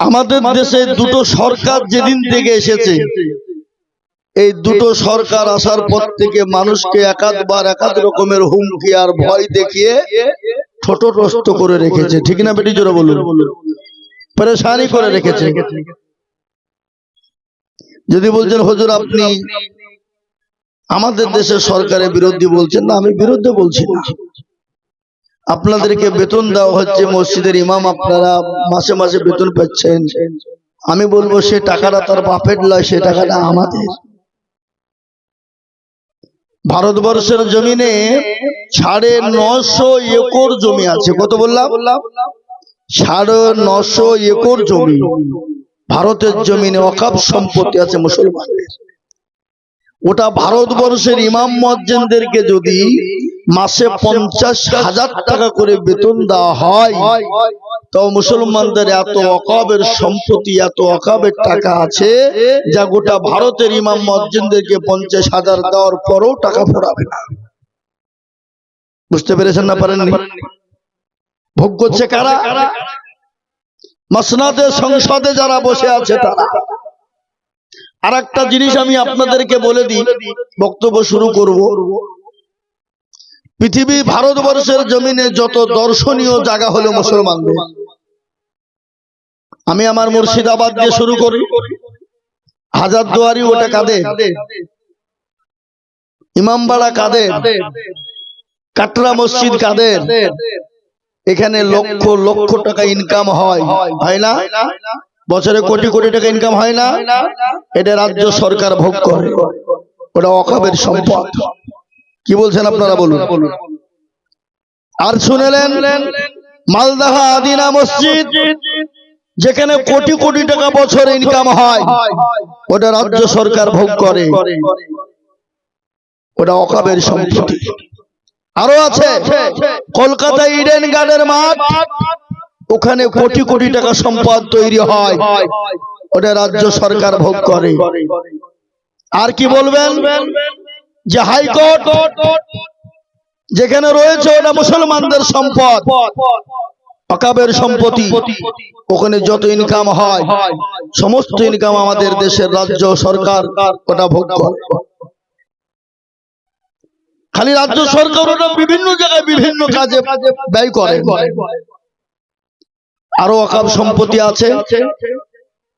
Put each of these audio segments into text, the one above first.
আমাদের দেশে দুটো সরকার যেদিন থেকে এসেছে এই দুটো সরকার আসার পর থেকে মানুষকে একাধবার একাধ রকমের হুমকি আর ভয় দেখিয়ে ছোটগ্রস্ত করে রেখেছে। ঠিক না বেটি জোরে বলুন। পরেশানি করে রেখেছে। যদি বলছেন হুজুর আপনি আমাদের দেশের সরকারের বিরোধী বলছেন? না আমি বিরুদ্ধে বলছি না। আপনাদেরকে বেতন দেওয়া হচ্ছে মসজিদের ইমাম, আপনারা মাসে মাসে বেতন পাচ্ছেন। আমি বলব, সে টাকাটা তার বাপের লয়, সে টাকাটা আমাদের। ভারতবর্ষের জমিনে সাড়ে নশো একর জমি আছে। কত বললাম? সাড়ে নশো একর জমি। ভারতের জমিনে অকাপ সম্পত্তি আছে মুসলমানদের। ওটা ভারতবর্ষের ইমাম মজ্জেনদেরকে যদি মাসে পঞ্চাশ হাজার টাকা করে বেতন দেওয়া হয়। তো মুসলমানদের এত অকাবের সম্পত্তি এত অকাবের টাকা আছে যা গোটা ভারতের ইমাম মজ্জিনদেরকে পঞ্চাশ হাজার দেওয়ার পরও টাকা ফোরাবে না। বুঝতে পেরেছেন না পারেন ভোগ করছে কারা? মসনাদে সংসদে যারা বসে আছে তারা। আর একটা জিনিস আমি আপনাদেরকে বলে দিই বক্তব্য শুরু করব। পৃথিবী ভারতবর্ষের জমিনে যত দর্শনীয় জায়গা হলো মুসলমানদের। আমি আমার মুর্শিদাবাদ দিয়ে শুরু করি। হাজার দুয়ারি ওটা কাদের? ইমামবাড়া কাদের? কাটরা মসজিদ কাদের? এখানে লক্ষ লক্ষ টাকা ইনকাম হয়। হয় না? বছরে কোটি কোটি টাকা ইনকাম হয় না? এটা রাজ্য সরকার ভোগ করে। ওটা অকাবের সম্পদ। কি বলছেন আপনারা বলুন। আর শুনেলেন, মালদাহা আদিনা মসজিদ, যেখানে কোটি কোটি টাকা বছর ইনকাম হয়, ওটা রাজ্য সরকার ভোগ করে। ওটা অকাবের সম্পত্তি। আরও আছে, কলকাতা ইডেন গার্ডের মাঠ, ওখানে কোটি কোটি টাকা সম্পদ তৈরি হয়, ওটা রাজ্য সরকার ভোগ করে। আর কি বলবেন? যে হাইকোর্ট যেখানে রয়েছে ওটা মুসলমানদের সম্পদ, অকাবের সম্পত্তি। ওখানে যত ইনকাম হয়, সমস্ত ইনকাম আমাদের দেশের রাজ্য সরকার ওটা ভোগ করে। খালি রাজ্য সরকার ওটা বিভিন্ন জায়গায় বিভিন্ন কাজে ব্যয় করে। আরও অকাব সম্পত্তি আছে,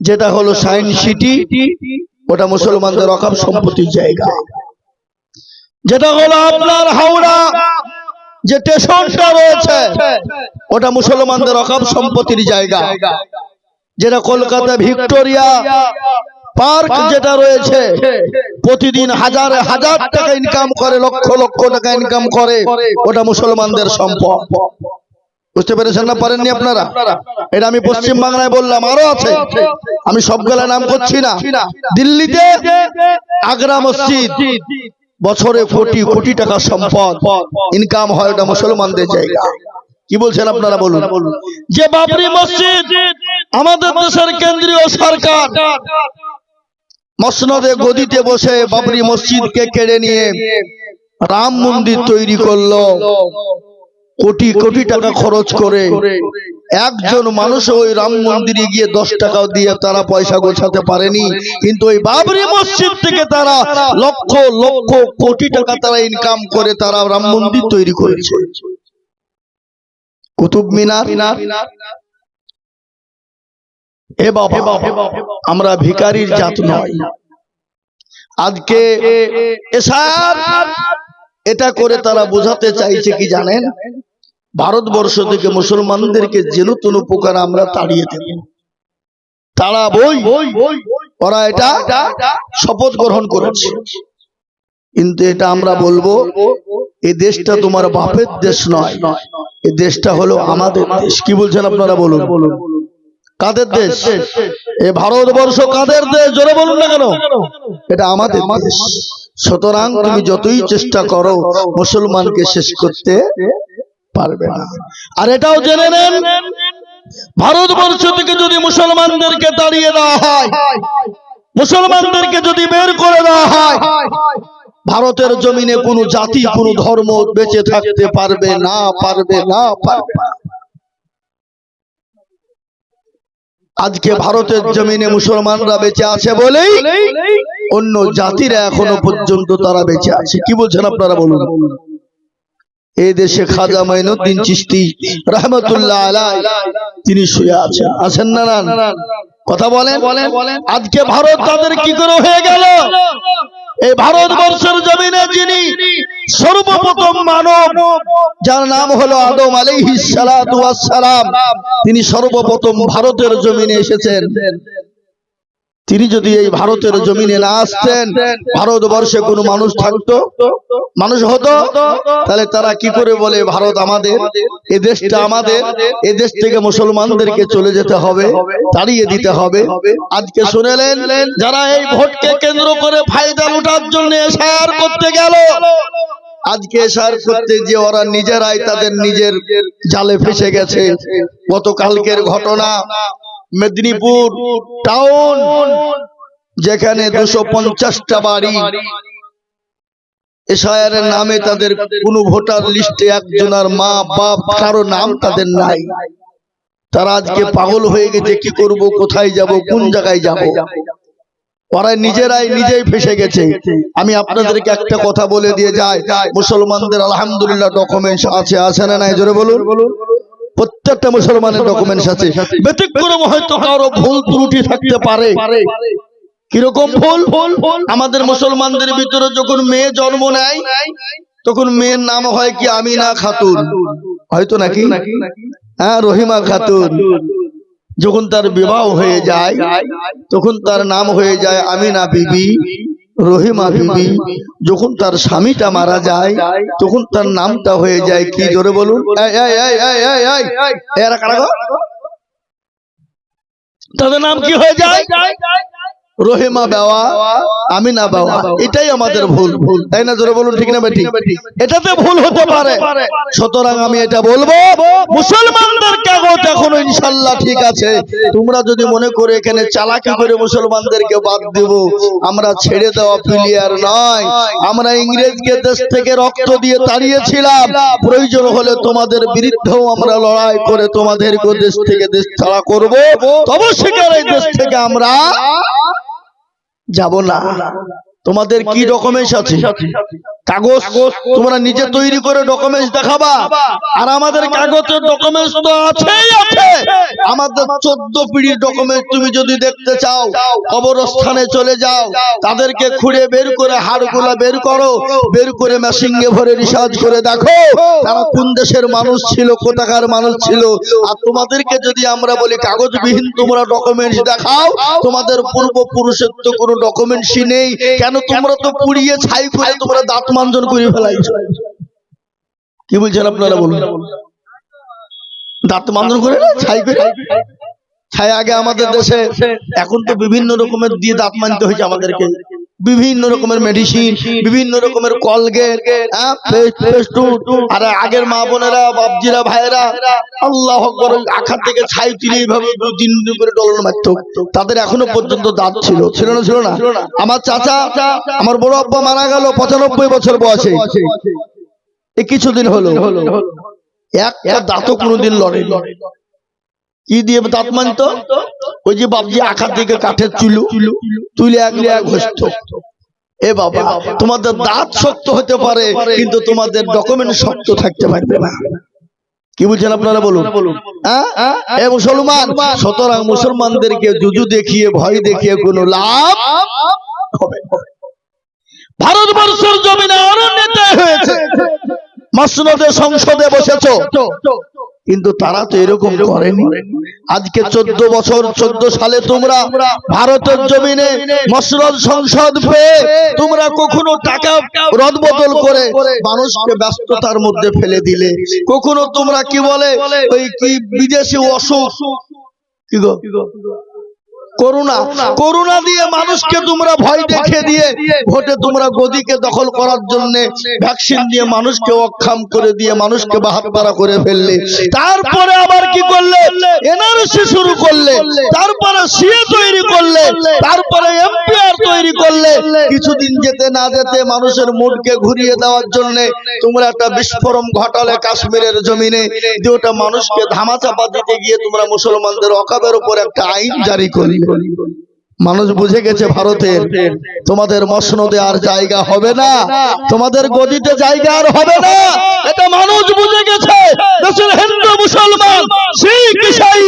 যেটা হলো সায়েন্স সিটি ওটা মুসলমানদের অকাব সম্পত্তির জায়গা। যেটা হলো আপনার হাওড়া, যে স্টেশনটা রয়েছে, ওটা মুসলমানদের অকাব সম্পত্তির জায়গা। যেটা কলকাতা ভিক্টোরিয়া পার্ক যেটা রয়েছে, প্রতিদিন হাজার হাজার টাকা ইনকাম করে, লক্ষ লক্ষ টাকা ইনকাম করে, ওটা মুসলমানদের সম্পদ। বুঝতে পেরেছেন না? পারেননি আপনারা? এটা আমি পশ্চিম বাংলায় বললাম, আরও আছে। আমি সবগুলা নাম করছি না। দিল্লিতে আগ্রা মসজিদ। বছরে কোটি কোটি টাকা সম্পদ ইনকাম হয় ওটা মুসলমানদের জায়গা। কি বলছেন আপনারা বলুন? যে বাবরি মসজিদ আমাদের দেশের কেন্দ্রীয় সরকার। মসনদে গদিতে বসে বাবরি মসজিদকে কেড়ে নিয়ে রাম মন্দির তৈরি করল। কোটি কোটি টাকা খরচ করে একজন মানুষ ওই রাম মন্দিরে গিয়ে দশ টাকা দিয়ে তারা পয়সা গোছাতে পারেনি। কিন্তু ওই বাবরি মসজিদ থেকে তারা লক্ষ লক্ষ কোটি টাকা তারা ইনকাম করে তারা রাম মন্দির তৈরি করেছে। কুতুব মিনার। এ বাবা আমরা ভিকারির জাত নয়। আজকে এটা করে তারা বোঝাতে চাইছে কি জানেন? ভারতবর্ষ থেকে মুসলমানদেরকে যেন তেন প্রকার আমরা তাড়িয়ে দেব। তারা বই ওরা এটা শপথ গ্রহণ করেছে। কিন্তু এটা আমরা বলব এই দেশটা তোমার বাপের দেশ নয় এই দেশটা হলো আমাদের দেশ। কি বলছেন আপনারা বলুন? কাদের দেশ? এ ভারতবর্ষ কাদের দেশ? জোরে বলুন না কেন? এটা আমাদের সুতরাং তুমি যতই চেষ্টা করো মুসলমানকে শেষ করতে পারবে না। আর এটাও জেনে নেন, ভারতবর্ষ থেকে যদি মুসলমানদেরকে তাড়িয়ে দেওয়া হয়, মুসলমানদেরকে যদি বের করে দেওয়া হয়, ভারতের জমিনে কোনো জাতি, কোনো ধর্ম বেঁচে থাকতে পারবে না পারবে না, পারবে আজকে ভারতের জমিনে মুসলমানরা বেঁচে আছে বলেই অন্য জাতিরা এখনও পর্যন্ত তারা বেঁচে আছে। কি বলছেন আপনারা বলুন? এই দেশে খাজা মাইনুদ্দিন চিস্তি রহমতুল্লাহ আলাই তিনি শুয়ে আছেন আছেন না না কথা বলেন। আজকে ভারত তাদের কি করে হয়ে গেল? এই ভারতবর্ষের জমিনে যিনি সর্বপ্রথম মানব যার নাম হলো আদম আলাইহিস সালাতু ওয়াস সালাম তিনি সর্বপ্রথম ভারতের জমিনে এসেছেন। তিনি যদি এই ভারতের জমিনে না আসতেন, ভারতবর্ষে কোনো মানুষ থাকতো? মানুষ হতো? তাহলে তারা কি করে বলে, ভারত আমাদের, এ দেশটা আমাদের, এ দেশ থেকে মুসলমানদেরকে চলে যেতে হবে, তাড়িয়ে দিতে হবে। আজকে শুনেলেন, যারা এই ভোটকে কেন্দ্র করে ফায়দা লুটার জন্য এসআর করতে গেল। আজকে এসআর করতে যে ওরা নিজেরাই তাদের নিজের জালে ফেসে গেছে। গতকালকের ঘটনা মেদিনীপুর টাউন যেখানে দুশো পঞ্চাশটা বাড়ি। এসআইআরের নামে তাদের কোন ভোটার লিস্টে একজনের মা বাপ কারও নাম তাদের নাই। তারা আজকে পাগল হয়ে গেছে কি করব কোথায় যাব কোন জায়গায় যাব? ওরা নিজেরাই নিজেই ফেসে গেছে। আমি আপনাদেরকে একটা কথা বলে দিয়ে যাই। মুসলমানদের আলহামদুলিল্লাহ ডকুমেন্টস আছে আছে না নাই? জোরে বলুন। প্রত্যেকটা মুসলমানের ডকুমেন্টস আছে। ব্যতিক্রম হয়তো কারও ভুল ত্রুটি থাকতে পারে। কীরকম ভুল? আমাদের মুসলমানদের ভিতরে যখন মেয়ে জন্ম নেয় তখন মেয়ের নাম হয় কি আমিনা খাতুন। হয়তো নাকি? হ্যাঁ রহিমা খাতুন। যখন তার বিবাহ হয়ে যায় তখন তার নাম হয়ে যায় আমিনা বিবি। রহিমা বিবি যখন তার স্বামীটা মারা যায়, তখন তার নামটা হয়ে যায় কি? জোরে বলুন? তাদের নাম কি হয়ে যায়? রহিমা বাবা আমিনা বাবা এটাই আমাদের ভুল। ভুল। তাই না জোরে বলুন ঠিক না বেটি? এটাতে ভুল হতে পারে। সুতরাং আমি এটা বলব মুসলমানদের কাগজ এখনও ইনশাল্লাহ ঠিক আছে। তোমরা যদি মনে করে এখানে চালাকি করে মুসলমানদেরকে বাদ দেব আমরা ছেড়ে দেওয়া প্লেয়ার নয়। আমরা ইংরেজকে দেশ থেকে রক্ত দিয়ে তাড়িয়েছিলাম। প্রয়োজন হলে তোমাদের বিরুদ্ধেও আমরা লড়াই করে তোমাদেরকে দেশ থেকে দেশ ছাড়া করব। তবে সেখানে দেশ থেকে আমরা যাব না। তোমাদের কি ডকুমেন্টস আছে? কাগজ তোমরা নিজে তৈরি করে ডকুমেন্টস দেখাবা। আর আমাদের কাগজের ডকুমেন্টস তো আছেই আছে। আমাদের চোদ্দ পিড়ির ডকুমেন্ট তুমি যদি দেখতে চাও কবরস্থানে চলে যাও। তাদেরকে খুঁড়ে বের করে হাড়গুলা বের করো। বের করে। মেশিংয়ে ভরে রিসার্চ করে দেখো। তারা কোন দেশের মানুষ ছিল কোথাকার মানুষ ছিল? আর তোমাদেরকে যদি আমরা বলি কাগজবিহীন তোমরা ডকুমেন্টস দেখাও তোমাদের পূর্বপুরুষের তো কোনো ডকুমেন্টসই নেই। কেন তোমরা তো পুড়িয়ে ছাই করে তোমরা দাঁত মাঞ্জন করে ফেলাইছো? কি বলছেন আপনারা বলুন? দাঁত মাঞ্জন করে না? ছাই করে? ছাই আগে আমাদের দেশে, এখন তো বিভিন্ন রকমের দিয়ে দাঁত মানতে হয়েছে আমাদেরকে। বিভিন্ন রকমের মেডিসিন বিভিন্ন রকমের কলগেট হ্যাঁ, পেস্ট পেস্টুট আর আগের মা বোনেরা বাপজিরা ভাইয়েরা আল্লাহ আকবার আখার থেকে ছাই তুলে এইভাবে দু তিন দিন করে ডলন মারত। তাদের এখনও পর্যন্ত দাঁত ছিল ছিল না ছিল না। আমার চাচা আমার বড় আব্বা মারা গেল পঁচানব্বই বছর বয়সে। এই কিছুদিন হলো। একটা দাঁতও কোনোদিন লড়ে কি দিয়ে দাঁত মানতো? ওই যে বাবজি আখার দিকে কাঠের চুলু তুলে আগলে এক ঘষত এ বাবা তোমাদের দাঁত শক্ত হতে পারে কিন্তু তোমাদের ডকুমেন্ট শক্ত থাকতে পারবে না। কি বলছেন আপনারা বলুন? হ্যাঁ? এ মুসলমান সুতরাং মুসলমানদেরকে জুজু দেখিয়ে ভয় দেখিয়ে কোনো লাভ হবে ভারতবর্ষের জমিনে নেতা হয়েছে। মাসনদে সংসদে বসেছো। কিন্তু তারা তো এরকম করেনি। আজকে চোদ্দ বছর চোদ্দ সালে তোমরা ভারতের জমিনে মসরদ সংসদ পেয়ে তোমরা কখনো টাকা রদ বদল করে মানুষকে ব্যস্ততার মধ্যে ফেলে দিলে। কখনো তোমরা কি বলে ওই কি বিদেশি অসুখ? কি গো? করুণা। করুণা। দিয়ে মানুষকে তোমরা ভয় দেখে দিয়ে ভোটে তোমরা গদিকে দখল করার জন্য ভ্যাকসিন দিয়ে মানুষকে অক্ষম করে দিয়ে মানুষকে বাহাত্তারা করে ফেললে। তারপরে আবার কি করলে? এনআরসি শুরু করলে। তারপরে সিএ তৈরি করলে। তারপরে এমপিআর তৈরি করলে। কিছুদিন যেতে না যেতে মানুষের মুডকে ঘুরিয়ে দেওয়ার জন্য তোমরা একটা বিস্ফোরণ ঘটালে কাশ্মীরের জমিনে যে ওটা মানুষকে ধামাচাপা দিতে গিয়ে তোমরা মুসলমানদের অকাবের উপর একটা আইন জারি করলে। করি। মানুষ বুঝে গেছে ভারতের, তোমাদের মসনদে আর জায়গা হবে না, তোমাদের গদিতে জায়গা আর হবে না। এটা মানুষ বুঝে গেছে, দেশের হিন্দু, মুসলমান, শিখ, ইসাই,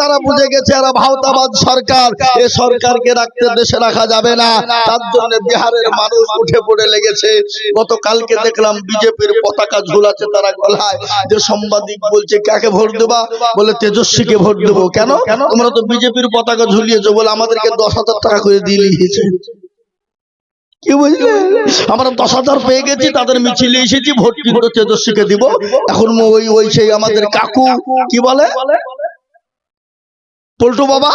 তারা বুঝে গেছে এরা ভাওতাবাদ সরকার। এ সরকারকে রাখতে দেশে রাখা যাবে না। তার জন্য বিহারের মানুষ উঠে পড়ে লেগেছে। গতকালকে দেখলাম বিজেপির পতাকা ঝুলাচ্ছে তারা গলায়। যে সাংবাদিক বলছে, কাকে ভোট দেবা? বলে, তেজস্বীকে ভোট দেবো। কেন? তোমরা তো বিজেপির পতাকা ঝুলিয়েছো বলে আমাদেরকে দশ হাজার টাকা করে দিয়ে দশ হাজার পেয়ে গেছি, তাদের মিছিলে এসেছি ভোট কিন্তু তেজস্বীকে দিব। এখন ওই ওই সেই আমাদের কাকু, কি বলে? পল্টু বাবা?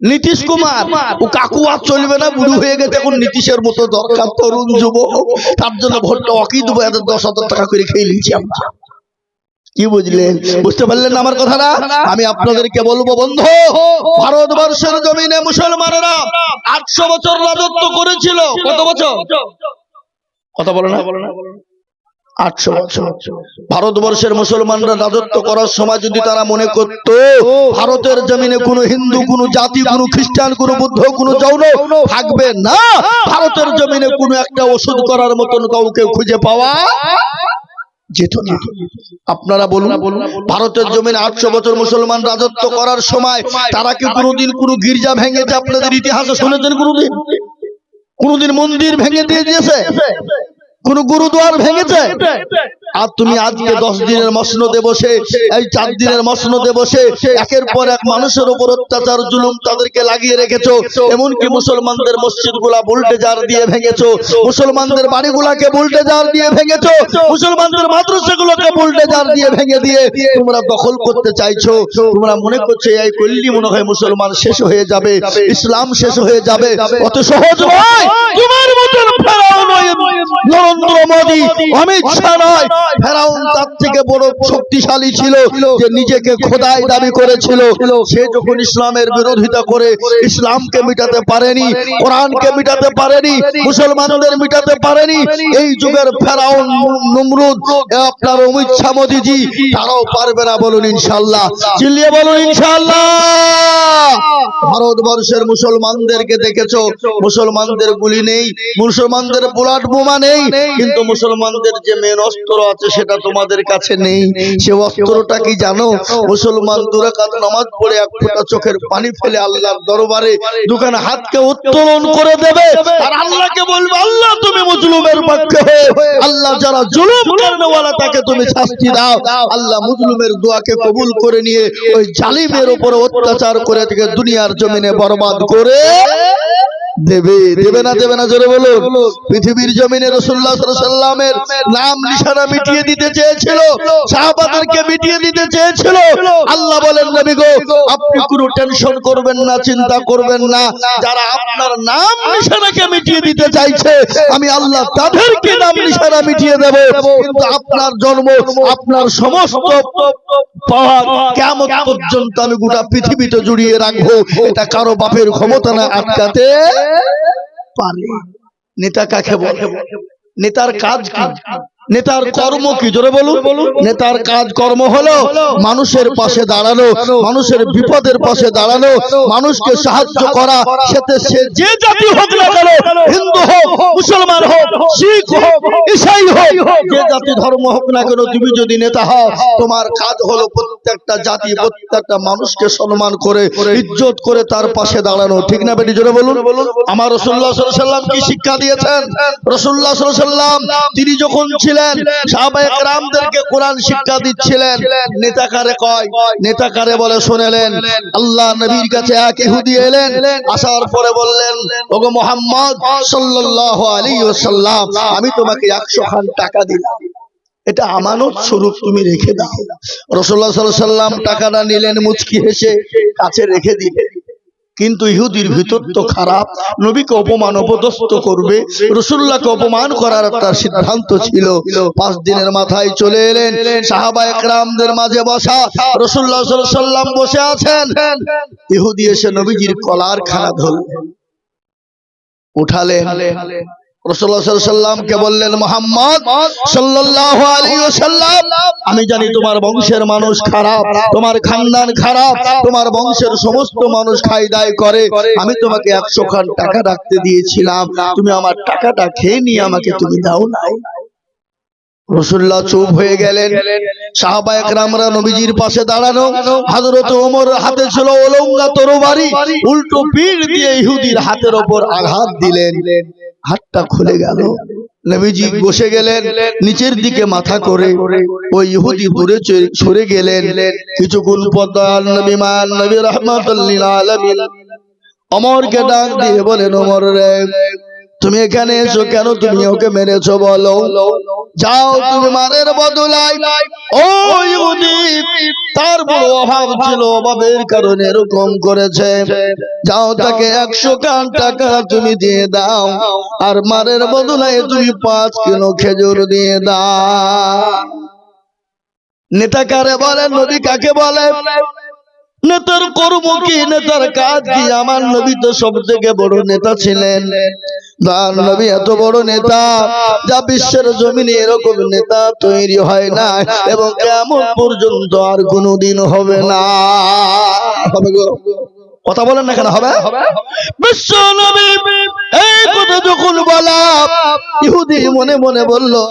নীতিশ কুমার। ও কাকু আর চলবে না, বুড়ো হয়ে গেছে, এখন নীতিশের মতো দরকার তরুণ যুব তার জন্য ভোটটা অকি দেবো, এদের দশ হাজার টাকা করে খেয়ে নিয়েছি আমরা। কি বুঝলেন বুঝতে পারলেন না আমার কথাটা? আমি আপনাদেরকে বলব, বন্ধু, ভারতবর্ষের জমিনে মুসলমানেরা আটশো বছর রাজত্ব করেছিল। কত বছর? কথা বলে না। আটশো বছর। ভারতবর্ষের মুসলমানরা রাজত্ব করার সময় যদি তারা মনে করত, ভারতের জমিনে কোনো হিন্দু, কোনো জাতি, কোনো খ্রিস্টান, কোনো বুদ্ধ, কোনো যৌন থাকবে না, ভারতের জমিনে কোনো একটা ওষুধ করার মতন কাউকে খুঁজে পাওয়া যেত না। আপনারা বলুন ভারতের জমিনে আটশো বছর মুসলমান রাজত্ব করার সময় তারা কি কোনোদিন কোনো গির্জা ভেঙেছে আপনাদের ইতিহাসে শুনেছেন কোনোদিন? কোনোদিন মন্দির ভেঙে দিয়ে দিয়েছে? কোন গুরুদুয়ার ভেঙেছে? আর তুমি আজকে দশ দিনের মসনদে বসে এই চার দিনের মসনদে বসে একের পর এক মানুষের উপর অত্যাচার জুলুম তাদেরকে লাগিয়ে রেখেছো এমনকি মুসলমানদের মসজিদগুলা বুলটেজার দিয়ে ভেঙেছো মুসলমানদের বাড়িগুলাকে বুলটেজার দিয়ে ভেঙেছো মুসলমানদের মাদ্রাসাগুলোকে বুলটেজার দিয়ে ভেঙে দিয়ে তোমরা দখল করতে চাইছো তোমরা মনে করছ এই করলি মনে হয় মুসলমান শেষ হয়ে যাবে ইসলাম শেষ হয়ে যাবে অত সহজ নয় তোমার মতন নরেন্দ্র মোদী অমিত শাহ নয় ফেরাউন তার থেকে বড় শক্তিশালী ছিল, যে নিজেকে খোদাই দাবি করেছিল। সে যখন ইসলামের বিরোধিতা করে, ইসলামকে মিটাতে পারেনি, কোরআনকে মিটাতে পারেনি, মুসলমানদের মিটাতে পারেনি, এই যুগের ফেরাউন নমরুদ আপনার অমিত শাহ মোদীজি, তারাও পারবে না বলুন ইনশাল্লাহ চিল্লিয়ে বলুন ইনশাল্লাহ ভারতবর্ষের মুসলমানদেরকে দেখেছ? মুসলমানদের গুলি নেই, মুসলমানদের বুলাট বোমা নেই, কিন্তু মুসলমানদের যে মেন অস্ত্র আছে সেটা তোমাদের কাছে নেই। সে অস্ত্রটা কি জানো? মুসলমান দুরাকাত নামাজ পড়ে এক ফোঁটা চোখের পানি ফেলে আল্লাহর দরবারে দুখান হাতকে উত্তোলন করে দেবে। আর আল্লাহকে বলবে, আল্লাহ, তুমি মুসলুমের পক্ষে হয়ে, আল্লাহ যারা জুলুম করেনেওয়ালা, তাকে তুমি শাস্তি দাও। আল্লাহ মুসলুমের দোয়াকে কবুল করে নিয়ে ওই জালিমের উপর অত্যাচার করে থেকে দুনিয়ার জমিনে বরবাদ করে দেবে দেবে না দেবে না, জোরে বলো পৃথিবীর জমিনে রসুল্লাহ সাল্লামের নাম, নিশানা মিটিয়ে দিতে চেয়েছিল, সাহাবাদেরকে মিটিয়ে দিতে চেয়েছিল। আল্লাহ বলেন, নবী গো, আপনি কোনো টেনশন করবেন না, চিন্তা করবেন না। যারা আপনার নাম, নিশানাকে মিটিয়ে দিতে চাইছে, আমি আল্লাহ তাদেরকে নাম, নিশানা মিটিয়ে দেব। কিন্তু আপনার জন্ম, আপনার সমস্ত কেমন পর্যন্ত আমি গোটা পৃথিবীতে জুড়িয়ে রাখব। এটা কারও বাপের ক্ষমতা না, আটকাতে পারে। নেতা কাকে বলে? নেতার কাজ কি? নেতার কর্ম কি? জোরে বলুন। নেতার কাজ কর্ম হলো মানুষের পাশে দাঁড়ানো, মানুষের বিপদের পাশে দাঁড়ানো, মানুষকে সাহায্য করা সে যে জাতি হোক না কেন হোক মুসলমান হোক শিখ হোক ইসাই হোক যে জাতি ধর্ম হোক না কেন তুমি যদি নেতা হও তোমার কাজ হলো প্রত্যেকটা জাতি প্রত্যেকটা মানুষকে সম্মান করে ইজ্জত করে তার পাশে দাঁড়ানো। ঠিক না বেটি জোরে বলুন? আমার রসুল্লাহ সাল্লাম কি শিক্ষা দিয়েছেন? রসুল্লাহ সাল্লাম তিনি যখন ছিলেন সাহাবায়ে কেরামদেরকে কোরআন শিক্ষা দিচ্ছিলেন। নেতা কারে কয়? নেতা কারে বলে শুনেলেন। আল্লাহ নবীর কাছে এক ইহুদি এলেন আসার পরে বললেন ওগো মোহাম্মদ সাল্লাল্লাহু আলাইহি আমি তোমাকে 100 খান টাকা দিলাম। এটা আমানত স্বরূপ তুমি রেখে দাও। রসুল্লাহ সাল্লাম টাকাটা নিলেন, মুচকি হেসে কাছে রেখে দিলেন। কিন্তু ইহুদির ভিতর তো খারাপ, নবীকে অপমান, অপদস্থ করবে। রসুল্লাহকে অপমান করার তার সিদ্ধান্ত ছিল। পাঁচ দিনের মাথায় চলে এলেন, সাহাবা একরামদের মাঝে বসা রসুল্লাহ সাল্লাম বসে আছেন। ইহুদি এসে নবীজির কলার খানা ধরলেন। উঠালেন। আমি জানি তোমার বংশের মানুষ খারাপ, তোমার খানদান খারাপ, তোমার বংশের সমস্ত মানুষ খাই দায় করে। আমি তোমাকে একশো খান টাকা রাখতে দিয়েছিলাম। তুমি আমার টাকাটা খেয়ে নিয়ে আমাকে তুমি দাও নাই। রসুল্লাহ চুপ হয়ে গেলেন। আঘাত দিলেন। হাতটা খুলে গেল। নবীজি বসে গেলেন, নিচের দিকে মাথা করে। ওই ইহুদি দূরে সরে গেলেন। কিছুক্ষণ দয়াল নবী মান ডাক দিয়ে বলেন অমর রে তুমি এখানে এসো কেন? তুমি ওকে মেরেছো বলো। যাও তুমি মারের বদলায়। ও ইহুদি, তার বড় অভাব ছিল, অভাবের কারণে এরকম করেছে। যাও তাকে একশো কান টাকা তুমি দিয়ে দাও, আর মারের বদলায় তুমি পাঁচ কিলো খেজুর দিয়ে দাও। নেতা কারে বলে? নদী কাকে বলে? নেতার কর্ম কি? নেতার কাজ কি? আমার নবী তো সব থেকে বড় নেতা ছিলেন। তার নবী এত বড় নেতা যা বিশ্বের জমিনে এরকম নেতা তৈরি হয় না এবং কেমন পর্যন্ত আর কোনোদিন হবে না। হবে গো। কথা বলেন না কেন হবে? বিশ্ব নবী এই কথা যখন বলা ইহুদি মনে মনে বলল